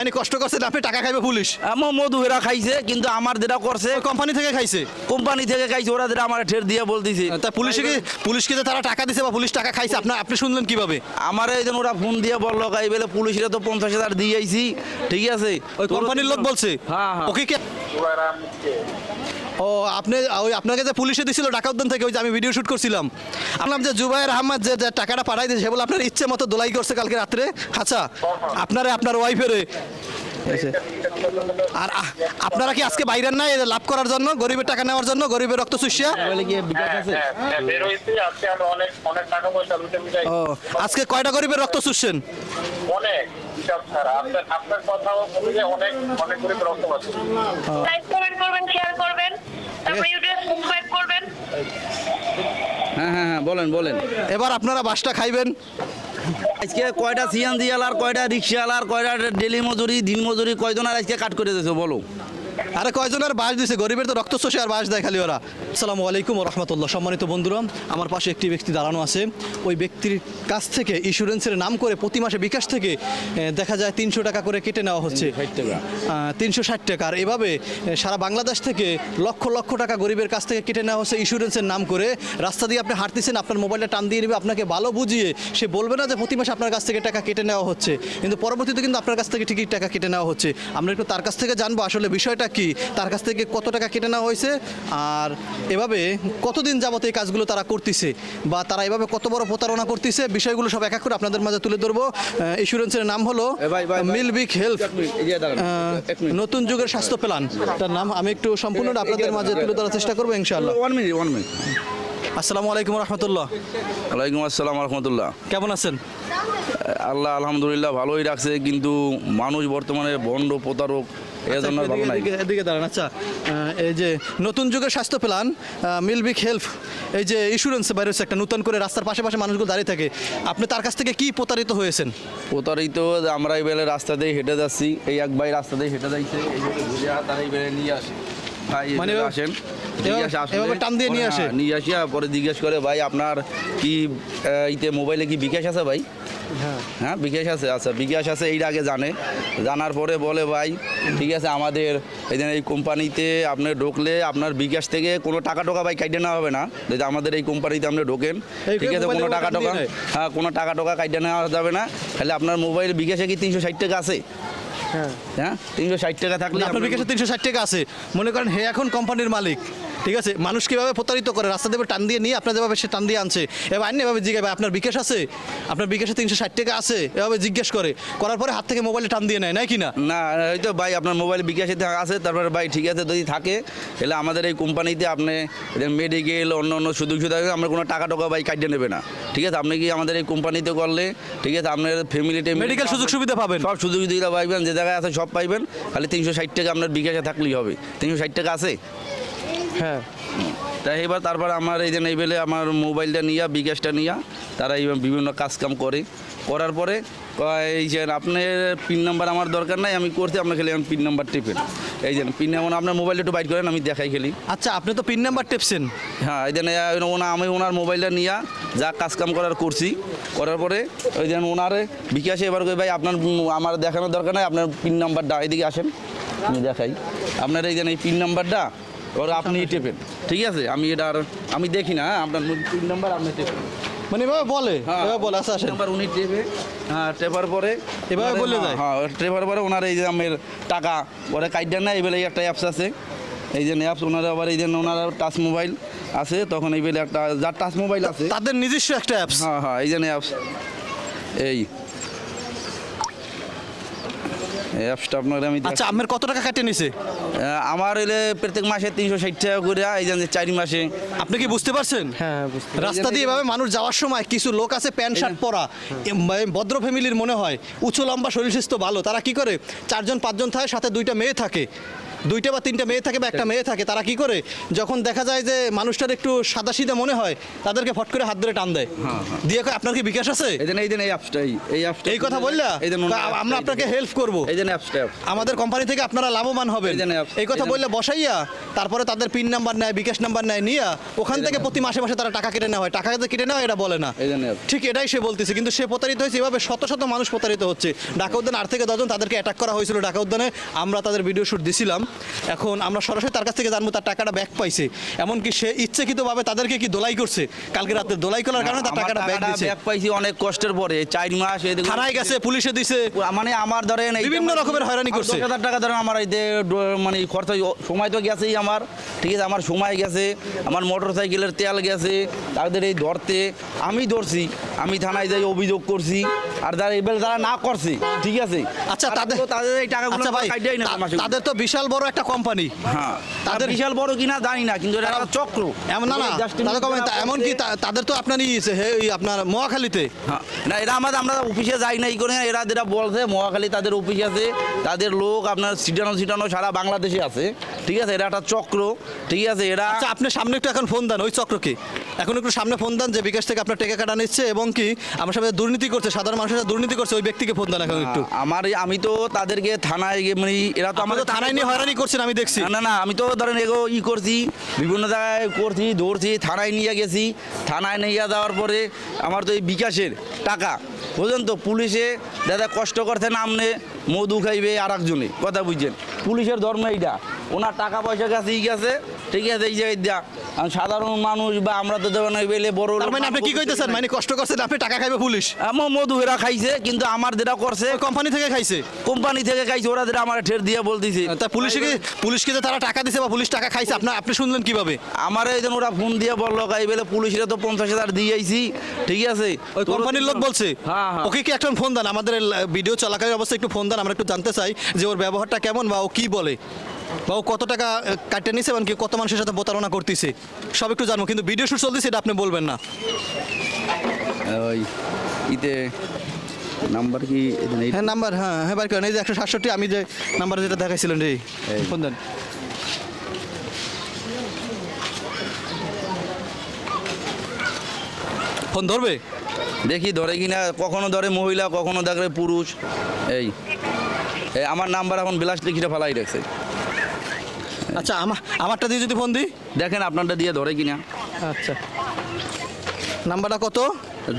মানে কষ্ট করছে আপনি টাকা খাইবে পুলিশ? আমার মধু এরা খাইছে কিন্তু আমার যেটা করছে কোম্পানি থেকে খাইছে? কোম্পানি থেকে খাইছে ওরা যেটা আমার ঠের দিয়ে বলতেছে। তা পুলিশে কি পুলিশকে যে তারা টাকা দিছে বা পুলিশ টাকা খাইছে আপনার আপনি শুনলেন কীভাবে? আমার এই ওরা ফোন দিয়ে বলল এই বলে পুলিশরা তো পঞ্চাশ হাজার দিয়ে আইছি ঠিক আছে? ওই কোম্পানির লোক বলছে? হ্যাঁ হ্যাঁ। ওকে কি ও আপনি ওই আপনাকে যে পুলিশে দিছিল ঢাকা উদ্যান থেকে ওই যে আমি ভিডিও শুট করছিলাম। আপনার যে জুবাইর আহমদ যে টাকাটা পাঠাই দিয়েছে সে বলে আপনার ইচ্ছে মতো দোলাই করছে কালকে রাত্রে। আচ্ছা আপনারে আপনার ওয়াইফেরে আর আপনারা কি আজকে বাইরের নাই লাভ করার জন্য গরিবের টাকা নেওয়ার জন্য গরিবের রক্ত চুষিয়া? হ্যাঁ, হ্যাঁ, বের হয়েছি আজকে আমরা অনেক অনেক টাকা পয়সা লুটে মিটাই ও আজকে কয়টা গরিবের রক্ত চুষছেন? আপনার আপনার কথাও অনেক অনেক করে রক্ত শেয়ার করবেন তারপরে ইউটিউবে সাবস্ক্রাইব করবেন হ্যাঁ হ্যাঁ হ্যাঁ বলেন বলেন। এবার আপনারা বাসটা খাইবেন। আজকে কয়টা সিএনজি আলার কয়টা রিক্সা আলার কয়টা ডেলি মজুরি দিন মজুরি কয়জনের আজকে কাট করে দিয়েছে বলো? আরে কয়জনের বাস দিছে? গরিবের তো রক্ত শোষে আর বাস দেয় খালি ওরা। আসসালামু আলাইকুম রহমতুল্লাহ। সম্মানিত বন্ধুরা আমার পাশে একটি ব্যক্তি দাঁড়ানো আছে। ওই ব্যক্তির কাছ থেকে ইন্স্যুরেন্সের নাম করে প্রতি মাসে বিকাশ থেকে দেখা যায় তিনশো টাকা করে কেটে নেওয়া হচ্ছে। তিনশো ষাট টাকা। আর এভাবে সারা বাংলাদেশ থেকে লক্ষ লক্ষ টাকা গরিবের কাছ থেকে কেটে নেওয়া হচ্ছে ইন্স্যুরেন্সের নাম করে। রাস্তা দিয়ে আপনি হাঁটতেছেন আপনার মোবাইলটা টান দিয়ে নেবে আপনাকে ভালো বুঝিয়ে সে বলবে না যে প্রতি মাসে আপনার কাছ থেকে টাকা কেটে নেওয়া হচ্ছে। কিন্তু পরবর্তীতে কিন্তু আপনার কাছ থেকে ঠিকই টাকা কেটে নেওয়া হচ্ছে। আমরা একটু তার কাছ থেকে জানব আসলে বিষয়টা কি। তার কাছ থেকে কত টাকা কেটে নেওয়া হয়েছে? আর এভাবে কতদিন যাবত এই কাজগুলো তারা করতেছে? বা তারা এভাবে কত বড় প্রতারণা করতেছে? বিষয়গুলো সব এক এক করে আপনাদের মাঝে তুলে ধরবো। ইন্স্যুরেন্সের নাম হলো। Milvik health. নতুন যুগের স্বাস্থ্য প্ল্যান তার নাম আমি একটু সম্পূর্ণ আপনাদের মাঝে তুলে ধরার চেষ্টা করব ইনশাআল্লাহ। ওয়ান মিনিট ওয়ান মিনিট আসসালামু আলাইকুম রহমতুল্লাহ। ওয়ালাইকুম আসসালাম রহমতুল্লাহ। কেমন আছেন? আল্লাহ আলহামদুলিল্লাহ ভালোই রাখছে কিন্তু মানুষ বর্তমানে বন্ড প্রতারক ভালো নাই। এদিকে- দাঁড়ান আচ্ছা এই যে নতুন যুগের স্বাস্থ্য প্ল্যান মিলবিক হেলথ এই যে ইন্স্যুরেন্স বাইরে একটা নতুন করে রাস্তার পাশে পাশে মানুষগুলো দাঁড়িয়ে থাকে। আপনি তার কাছ থেকে কি প্রতারিত হয়েছেন? প্রতারিত আমরা এই বেলে রাস্তা দিয়ে হেঁটে যাচ্ছি। এই এক ভাই রাস্তা দিয়ে হেঁটে যাইছে এইভাবে ঘুরে তারা এই বেলে নিয়ে আসে। ভাই মানে আসেন এভাবে- টান দিয়ে নিয়ে আসে? নিয়ে আসিয়া পরে জিজ্ঞেস করে ভাই আপনার কি ইতে মোবাইলে কি বিকাশ আছে ভাই? হ্যাঁ। বিকাশ আছে আচ্ছা বিকাশ আছে এইটা আগে জানে। জানার পরে বলে ভাই ঠিক আছে আমাদের এই যে এই কোম্পানিতে আপনি ঢুকলে আপনার বিকাশ থেকে কোনো টাকা টাকা ভাই কাইটে নেওয়া হবে না। যদি আমাদের এই কোম্পানিতে আপনি ঢোকেন ঠিক আছে কোনো টাকা টাকা? হ্যাঁ কোনো টাকা টাকা কাইটে নেওয়া যাবে না। তাহলে আপনার মোবাইল বিকাশে কি তিনশো ষাট টাকা আছে? হ্যাঁ। তিনশো ষাট টাকা থাকলে আপনার বিকাশে তিনশো ষাট টাকা আছে। মনে করেন হে এখন কোম্পানির মালিক। ঠিক আছে? মানুষ কীভাবে প্রতারিত করে? রাস্তা দেবে টান দিয়ে নিয়ে আপনার যেভাবে সে টান দিয়ে আনছে এবার আইন এভাবে জিজ্ঞাসা আপনার বিকাশ আছে? আপনার বিকাশে তিনশো ষাট টাকা আছে? এভাবে জিজ্ঞেস করে। করার পরে হাত থেকে মোবাইলে টান দিয়ে নেয় নাই কি না? না এই তো ভাই আপনার মোবাইল বিকাশে আছে তারপরে ভাই ঠিক আছে যদি থাকে তাহলে আমাদের এই কোম্পানিতে আপনি মেডিকেল অন্য অন্য সুযোগ সুবিধা আমরা কোনো টাকা টাকা ভাই কাটিয়ে নেবে না। ঠিক আছে? আপনি কি আমাদের এই কোম্পানিতে করলে ঠিক আছে আপনার ফ্যামিলি মেডিকেল সুযোগ সুবিধা পাবেন। সব সুযোগ সুবিধা পাইবেন যে জায়গায় আছে সব পাইবেন খালি তিনশো ষাট টাকা আপনার বিকাশে থাকলেই হবে। তিনশো ষাট টাকা আছে? হ্যাঁ। তাই এবার তারপর আমার এই যে এই বেলে আমার মোবাইলটা নিয়া বিকাশটা নিয়া তারা এই বিভিন্ন কাজ কাম করে। করার পরে এই যে আপনার পিন নাম্বার আমার দরকার নাই আমি করতে আপনার খালি আমি পিন নাম্বার টিপেন। এই যে পিন নাম্বার আপনার মোবাইলটা একটু বাইট করেন আমি দেখাই খেলি। আচ্ছা আপনি তো পিন নাম্বার টিপছেন। হ্যাঁ এই যে ওনা আমি ওনার মোবাইলটা নিয়ে যা কাজ কাম করার করছি। করার পরে ওই যে ওনারে বিকাশে এবার কই ভাই আপনার আমার দেখানোর দরকার নাই আপনার পিন নাম্বারটা এদিকে আসেন আমি দেখাই। আপনার এই যে এই পিন নাম্বারটা ওরা আপনি টেপেন। ঠিক আছে? আমি এটা আর আমি দেখি না আপনার পিন নাম্বার আপনি টেপেন। মানে এভাবে বলে হ্যাঁ এভাবে বলে আচ্ছা আসেন। উনি টেপে হ্যাঁ টেপার পরে এভাবে বলে দেয়? হ্যাঁ টেপার পরে ওনার এই যে আমার টাকা ওরা কাইডা না এই বেলে একটা অ্যাপস আছে। এই যে অ্যাপস ওনারা আবার এই যে ওনার টাচ মোবাইল আছে তখন এই বেলে একটা যার টাচ মোবাইল আছে তাদের নিজস্ব একটা অ্যাপস হ্যাঁ হ্যাঁ এই যে অ্যাপস এই এই অ্যাপসটা আপনাকে আমি। আচ্ছা আপনার কত টাকা কাটে নিছে? আমার এলে প্রত্যেক মাসে তিনশো ষাট টাকা করে এই যে চারি মাসে। আপনি কি বুঝতে পারছেন? হ্যাঁ রাস্তা দিয়ে এভাবে মানুষ যাওয়ার সময় কিছু লোক আছে প্যান্ট শার্ট পরা। মানে ভদ্র ফ্যামিলির মনে হয় উঁচু লম্বা শরীর স্বাস্থ্য ভালো। তারা কি করে? চারজন পাঁচজন থাকে সাথে দুইটা মেয়ে থাকে। দুইটা বা তিনটা মেয়ে থাকে বা একটা মেয়ে থাকে তারা কি করে? যখন দেখা যায় যে মানুষটার একটু সাদা সিধা মনে হয় তাদেরকে ফট করে হাত ধরে টান দেয়। হ্যাঁ, হ্যাঁ। দিয়ে আপনার কি বিকাশ আছে? এই এই দেন এই অ্যাপসটাই এই অ্যাপসটা এই কথা বললা? আমরা আপনাকে হেল্প করব। এই দেন অ্যাপসটা আমাদের কোম্পানি থেকে আপনারা লাভবান হবেন। এই কথা বললে বসাইয়া তারপরে তাদের পিন নাম্বার নেয় বিকাশ নাম্বার নেয় নিয়া ওখান থেকে প্রতি মাসে মাসে তারা টাকা কেটে নেওয়া হয়। টাকা কেটে নেওয়া হয় এটা বলে না। ঠিক এটাই সে বলতেছে। কিন্তু সে প্রতারিত হয়েছে এভাবে শত শত মানুষ প্রতারিত হচ্ছে। ঢাকা উদ্যান আট থেকে দশজন তাদেরকে অ্যাটাক করা হয়েছিল ঢাকা উদ্যানে আমরা তাদের ভিডিও শ্যুট দিছিলাম। এখন আমরা সরাসরি তার কাছ থেকে জানব তার টাকাটা ব্যাক পাইছে। এমনকি সে ইচ্ছাকৃতভাবে তাদেরকে কি দোলাই করছে? কালকে রাতে দোলাই করার কারণে তার টাকাটা ব্যাক দিচ্ছে ব্যাক পাইছি অনেক কষ্টের পরে চার মাস এদিকে থানায় গেছে পুলিশে দিছে। মানে আমার ধরেন বিভিন্ন রকমের হয়রানি করছে। দশ হাজার টাকা ধরেন আমার এই মানে খরচ সময় তো গেছেই আমার। ঠিক আছে আমার সময় গেছে আমার মোটর সাইকেলের তেল গেছে তাদের এই ধরতে আমি ধরছি আমি থানায় যাই অভিযোগ করছি আর যারা এবার যারা না করছে ঠিক আছে। আচ্ছা তাদের তাদের এই টাকাগুলো আচ্ছা। তাদের তো বিশাল বড় একটা কোম্পানি হ্যাঁ। তাদের- বিশাল বড় কিনা জানি না কিন্তু এটা চক্র। এমন না না। এমন কি তাদের তো আপনার ইয়েছে আপনার মহাখালীতে। হ্যাঁ, না এটা আমাদের আমরা অফিসে যাই না এই করে এরা যেটা বলছে মহাখালী তাদের অফিস আছে তাদের লোক আপনার সিটানো সিটানো সারা বাংলাদেশে আছে। ঠিক আছে এটা একটা চক্র। ঠিক আছে এরা আচ্ছা আপনি সামনে একটু এখন ফোন দেন ওই চক্রকে। এখন একটু সামনে ফোন দেন যে বিকাশ থেকে আপনার টেকা কাটা নিচ্ছে এবং কি আমার সাথে দুর্নীতি করছে সাধারণ মানুষের সাথে দুর্নীতি করছে ওই ব্যক্তিকে ফোন দেন এখন একটু। আমার আমি তো তাদেরকে থানায় গিয়ে মানে এরা তো আমাদের থানায় নিয়ে হয়রানি করছেন আমি দেখছি। না, না না আমি তো ধরেন এগো ই করছি বিভিন্ন জায়গায় করছি ধরছি থানায় নিয়ে গেছি। থানায় নিয়ে যাওয়ার পরে আমার তো এই বিকাশের টাকা বুঝলেন তো পুলিশে দাদা কষ্ট করতে নামনে মধু খাইবে আর একজনে কথা বুঝছেন। পুলিশের ধর্ম এইটা। ওনার টাকা পয়সা গেছে ই গেছে। ঠিক আছে এই জায়গায় দেয়া। সাধারণ মানুষ বা আমরা তো দেবেন বেলে বড় মানে আপনি কি কইতেছেন? মানে কষ্ট করছেন আপনি টাকা খাইবে পুলিশ? আমার মধু এরা খাইছে কিন্তু আমার যেটা করছে কোম্পানি থেকে খাইছে? কোম্পানি থেকে খাইছে ওরা যেটা আমার ঠের দিয়ে বলতেছে। তা পুলিশকে পুলিশকে যে তারা টাকা দিছে বা পুলিশ টাকা খাইছে আপনি আপনি শুনলেন কীভাবে? আমার এই ওরা ফোন দিয়ে বলল গাই বেলে পুলিশরা তো পঞ্চাশ হাজার দিয়ে আইছি। ঠিক আছে? ওই কোম্পানির লোক বলছে হ্যাঁ হ্যাঁ। ওকে কি একটা ফোন দেন? আমাদের ভিডিও চলাকালীন অবস্থায় একটু ফোন দেন আমরা একটু জানতে চাই যে ওর ব্যবহারটা কেমন বা ও কি বলে? বা ও কত টাকা আহ, কাটে নিছে এবং কি কত মানুষের সাথে প্রতারণা করতেছে সব একটু জানব কিন্তু ভিডিও শুট চলতেছে এটা আপনি বলবেন না। ওই ইতে নাম্বার কি? হ্যাঁ নাম্বার হ্যাঁ হ্যাঁ বার করেন এই যে একশো সাতষট্টি আমি যে নাম্বার যেটা দেখাইছিলেন রে ফোন দেন। ফোন ধরবে? দেখি ধরে কিনা কখনো ধরে মহিলা কখনো ধরে পুরুষ এই। এই আমার নাম্বার এখন বিলাস লিখিটা ফেলাই রাখছে। আচ্ছা আমার আমারটা দিয়ে যদি ফোন দিই। দেখেন আপনারটা দিয়ে ধরে কিনা। আচ্ছা। নাম্বারটা কত?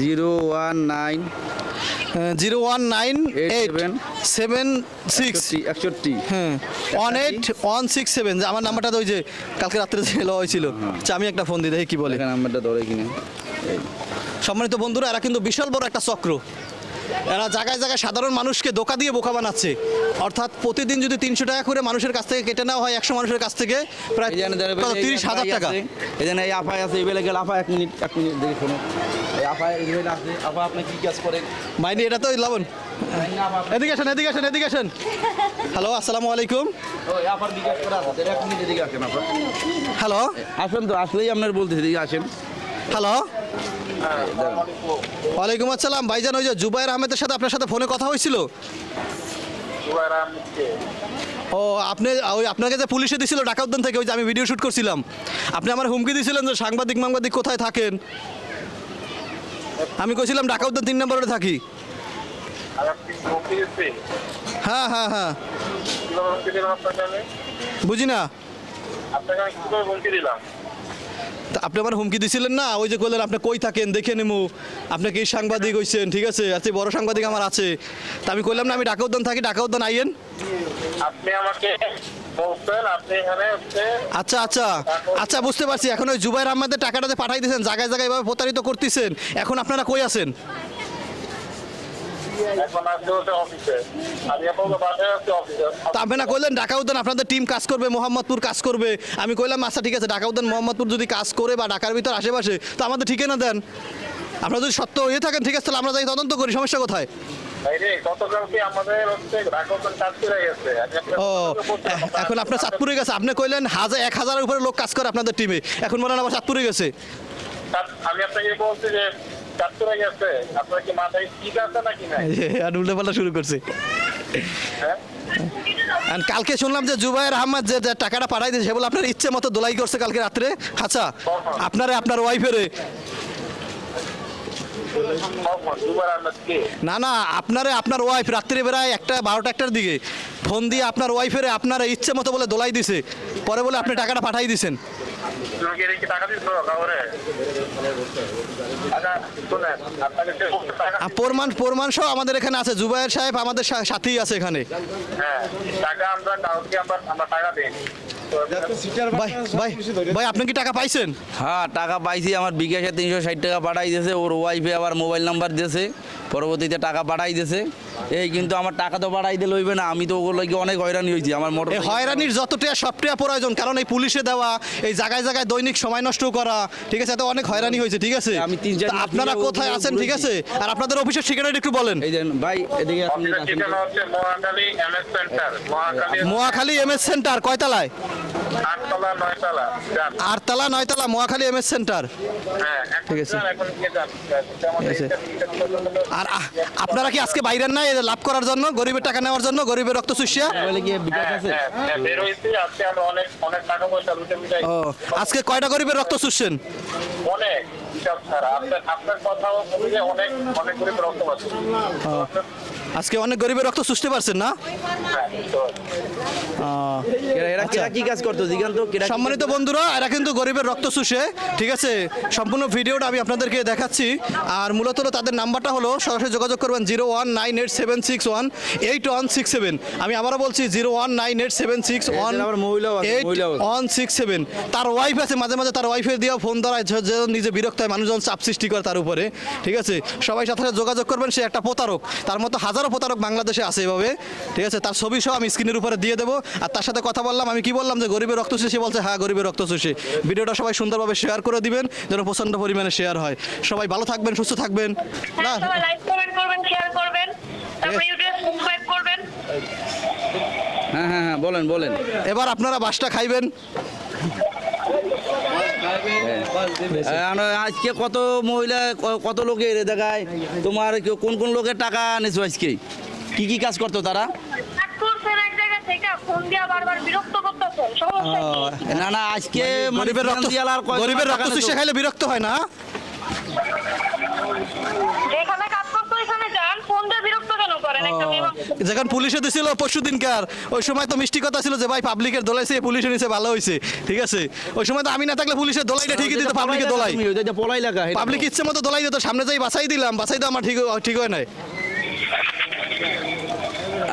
Zero one nine zero one nine eight seven six. একষট্টি হ্যাঁ one eight one six seven. আমার নাম্বারটা তো ওই যে কালকে রাত্রে লওয়া হয়েছিল। আচ্ছা আমি একটা ফোন দিই দেখি কি বলে। নাম্বারটা ধরে কিনা। সম্মানিত বন্ধুরা এরা কিন্তু বিশাল বড় একটা চক্র। এরা জায়গায় জায়গায় সাধারণ মানুষকে ধোকা দিয়ে বোকা বানাচ্ছে। অর্থাৎ প্রতিদিন যদি তিনশো টাকা করে মানুষের কাছ থেকে কেটে নেওয়া হয় একশো মানুষের কাছ থেকে প্রায় তিরিশ হাজার টাকা? এই জানে এই আফায় আছে এই বেলে গেল আফা এক মিনিট এক মিনিট দেখে শোনো। আছে আফা আপনি কি কাজ করেন? মাইনি এটা তো লবণ। এদিকে আসেন এদিকে আসেন এদিকে আসেন। হ্যালো আসসালামু আলাইকুম। হ্যালো। আসেন তো আসলেই আপনার বলতেছি আসেন। হ্যালো হ্যাঁ। ওয়ালাইকুম আসসালাম ভাইজান ওই যে জুবাইর আহমেদের সাথে আপনার সাথে ফোনে কথা হয়েছিল ও আপনি ওই আপনাকে যে পুলিশে দিছিল ঢাকা উদ্যান থেকে ওই যে আমি ভিডিও শুট করছিলাম আপনি আমার হুমকি দিছিলেন যে সাংবাদিক মাংবাদিক কোথায় থাকেন আমি কইছিলাম ঢাকা উদ্যান তিন নম্বরে থাকি? হ্যাঁ হ্যাঁ হ্যাঁ? বুঝি না আপনাকে আমি দিলাম? আপনি আমার হুমকি দিছিলেন না? ওই যে কইলেন আপনি কই থাকেন? দেখে নেব আপনি কি সাংবাদিক হইছেন? ঠিক আছে? আচ্ছা বড় সাংবাদিক আমার আছে। তা আমি কইলাম না আমি ঢাকা উদ্যান থাকি। ঢাকা উদ্যান আইয়েন। আপনি আমাকে আচ্ছা আচ্ছা। আচ্ছা বুঝতে পারছি। এখন ওই জুবাইর আহমেদের টাকাটাতে পাঠাই দিয়েছেন জায়গায় জায়গায় এভাবে প্রতারিত করতেছেন এখন আপনারা কই আছেন এখন আসতে হচ্ছে অফিসে আমি আপাতত বাসায় আছি অফিসে তা আপনি না কইলেন ঢাকা উদ্যান আপনাদের টিম কাজ করবে মোহাম্মদপুর কাজ করবে। আমি কইলাম আচ্ছা ঠিক আছে ঢাকা উদ্যান মোহাম্মদপুর যদি কাজ করে বা ঢাকার ভিতর আশেপাশে তো আমাদের ঠিকানা দেন। আপনারা যদি সত্য হয়ে থাকেন ঠিক আছে তাহলে আমরা যাই তদন্ত করি সমস্যা কোথায়? এখন আপনার চাঁদপুরে গেছে। আপনি কইলেন হাজার এক হাজারের উপরে লোক কাজ করে আপনাদের টিমে এখন মনে হয় আবার চাঁদপুরে গেছে। আমি আপনাকে বলছি যে চাঁদপুরে গেছে আপনার কি মাথায় ঠিক আছে নাকি নাই? আর উল্টো পাল্টা শুরু করছে। হ্যাঁ? কালকে শুনলাম যে জুবাইর আহমদ যে টাকাটা পাঠাই দিয়েছে সে বলে আপনার ইচ্ছে মতো দোলাই করছে কালকে রাত্রে। আচ্ছা আপনারে আপনার ওয়াইফেরে কখন দুবার আহমেদ কে না না, আপনারে, আপনার ওয়াইফ রাত্রি বেড়ায় একটা বারোটা, একটার দিকে। ফোন দিয়ে আপনার ওয়াইফের আপনার ইচ্ছে মতো বলে দোলাই দিছে। পরে বলে আপনি টাকাটা পাঠাই দিছেন। প্রমাণ প্রমাণ সহ আমাদের এখানে আছে। জুবাইর সাহেব আমাদের সাথেই আছে এখানে। হ্যাঁ ভাই আপনি কি টাকা পাইছেন? হ্যাঁ টাকা পাইছি। আমার বিকাশে তিনশো ষাট টাকা পাঠাই দিয়েছে। ওর ওয়াইফে আবার মোবাইল নাম্বার দিয়েছে। পরবর্তীতে টাকা পাঠাই দিয়েছে। এই কিন্তু আমার টাকা তো পাঠাই দিলে হইবে না আমি তো ওগুলো কি অনেক হয়রানি হয়েছি আমার মোটর এই হয়রানির যতটা সবটা প্রয়োজন কারণ এই পুলিশে দেওয়া এই জায়গায় জায়গায় দৈনিক সময় নষ্ট করা ঠিক আছে এত অনেক হয়রানি হয়েছে ঠিক আছে? আমি তিন চার আপনারা কোথায় আছেন ঠিক আছে? আর আপনাদের অফিসের ঠিকানাটা একটু বলেন। এই যে ভাই এদিকে আপনি হচ্ছে Mohakhali MS centre Mohakhali Mohakhali M S centre কয়তলায়? আটতলা নয়তলা মোয়াখালী এম এস সেন্টার ঠিক আছে। আর আপনারা কি আজকে বাইরের নাই? লাভ করার জন্য গরিবের টাকা নেওয়ার জন্য গরিবের রক্ত চুষিয়া? হ্যাঁ, হ্যাঁ, হ্যাঁ, আজকে ও কয়টা গরিবের রক্ত চুষছেন? অনেক আপনার কথাও অনেক অনেক করে রক্ত আজকে অনেক গরিবের রক্ত চুষতে পারছেন না? কি সম্মানিত বন্ধুরা এরা কিন্তু গরিবের রক্ত চুষে ঠিক আছে? সম্পূর্ণ ভিডিওটা আমি আপনাদেরকে দেখাচ্ছি। আর মূলত তাদের নাম্বারটা হলো সরাসরি যোগাযোগ করবেন zero one nine eight seven six one eight one six seven. আমি আবারও বলছি zero one nine eight seven six one eight one six seven. তার ওয়াইফ আছে মাঝে মাঝে তার ওয়াইফের দিয়েও ফোন ধরায় নিজে বিরক্ত হয় মানুষজন চাপ সৃষ্টি করে তার উপরে ঠিক আছে? সবাই সাথে সাথে যোগাযোগ করবেন সে একটা প্রতারক। তার মতো হাজারো প্রতারক বাংলাদেশে আছে এভাবে ঠিক আছে? তার ছবি সহ আমি স্ক্রিনের উপরে দিয়ে দেবো। আর তার সাথে কথা বললাম আমি কি বললাম যে গরিবের রক্ত চুষে বলছে হ্যাঁ গরিবের রক্ত চুষে। ভিডিওটা সবাই সুন্দরভাবে শেয়ার করে দিবেন যেন প্রচণ্ড পরিমাণে শেয়ার হয়। সবাই ভালো থাকবেন সুস্থ থাকবেন। না? হ্যাঁ লাইক কমেন্ট করবেন শেয়ার করবেন। তারপরে ইউটিউবে সাবস্ক্রাইব করবেন। হ্যাঁ হ্যাঁ হ্যাঁ বলেন বলেন। এবার আপনারা বাসটা খাইবেন। আজকে কত মহিলা ক- কত লোকের দেখায়? তোমার কোন কোন লোকের টাকা আনেছো আজকে? কি কি কাজ করতো তারা? কাজ করছেন এক জায়গা থেকে ফোন দিয়া বারবার বিরক্ত করতেছেন সমস্যা কি? না না আজকে মানে গরিবের রক্ত আর গরিবের রক্ত খাইলে বিরক্ত হয় না যেখানে কাজ করতো ওইখানে যান ফোন দিয়ে বিরক্ত কেন করেন একটা মেয়ে মানুষ। যখন পুলিশে দিছিল পরশু দিনকার ওই সময় তো মিষ্টি কথা ছিল যে ভাই পাবলিকের দোলাইছে পুলিশে নিচে ভালো হয়েছে ঠিক আছে? ওই সময় তো আমি না থাকলে পুলিশের দোলাইটা ঠিকই দিত পাবলিকের দোলাই। পাবলিক ইচ্ছে মতো দোলাই দিত সামনে যাই বাসাই দিলাম বাসাই তো আমার ঠিক ঠিক হয় নাই।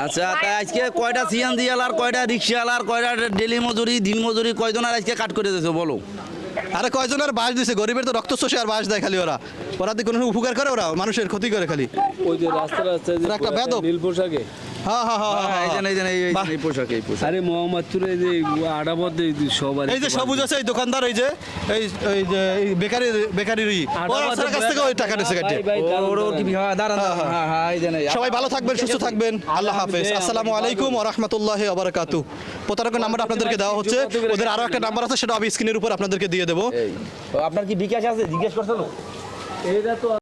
আচ্ছা তাই আজকে কয়টা সিএনজি আর কয়টা রিক্সা আর কয়টা ডেলি মজুরি দিন মজুরি কয়জন আর আজকে কাট করে দিয়েছ বলো? আরে কয়জন আর বাস দিছে? গরিবের তো রক্ত শোষে আর বাস দেয় খালি ওরা। ওরা তো কোনো উপকার করে ওরা? মানুষের ক্ষতি করে খালি। ওই যে রাস্তা রাস্তায় একটা বেদব। নীল পোশাকে। হ্যাঁ হ্যাঁ হ্যাঁ, হ্যাঁ এই যে এই এই- এই- বাহ। এই পোশাক এই পোশাক। আরে মোহাম্মদপুরে যে আড়াবদ সবার এই যে সবুজ আছে এই দোকানদার এই যে এই এই যে বেকারি বেকারির ওর কাছ থেকে ওই টাকা কাটে সবাই ভালো থাকবেন সুস্থ থাকবেন। আল্লাহ হাফেজ। আসসালামু আলাইকুম ওয়া রাহমাতুল্লাহি ওয়া বারাকাতু প্রতারকের নাম্বারটা আপনাদেরকে দেওয়া হচ্ছে। ওদের আরও একটা নাম্বার আছে সেটা আমি স্ক্রিনের উপর আপনাদেরকে দিয়ে দেবো। আপনার কি বিকাশ আছে? জিজ্ঞেস করছিল এটা তো